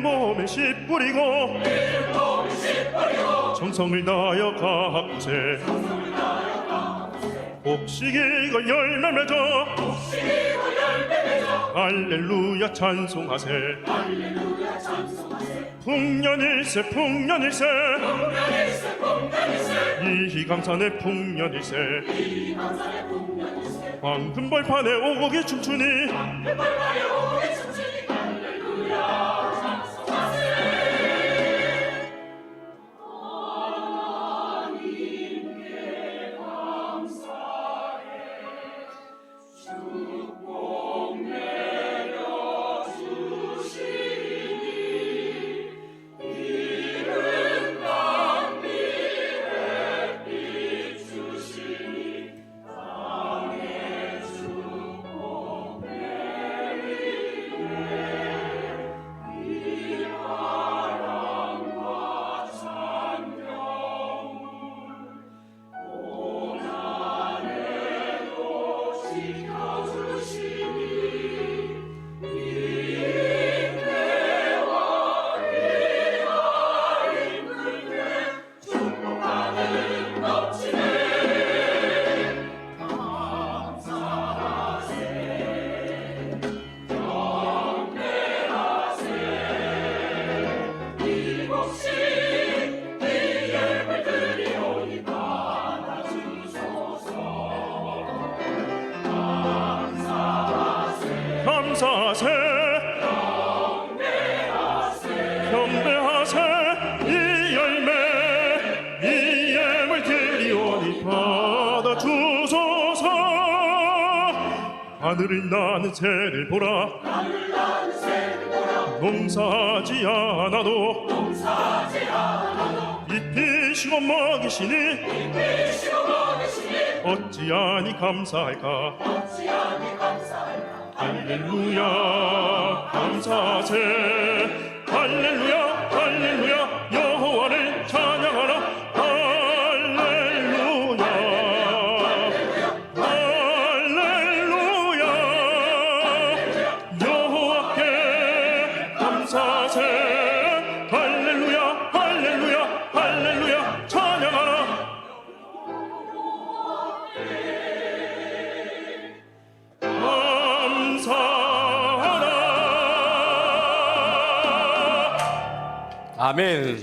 몸에 씨 뿌리고 정성을 다하여 가꾸세 복식이가 열매 맺어 할렐루야 찬송하세. 풍년일세 풍년일세. 이희 감사네 풍년일세. 황금벌판에 오곡이 춤추니 감사하세. 경배하세. 이 열매 이 예물 드리오니 받아 주소서. 하늘을 나는 새를 보라. 농사하지 않아도 입히시고 먹이시니 어찌하니 감사할까? 할렐루야 감사하세 할렐루야 할렐루야 아멘.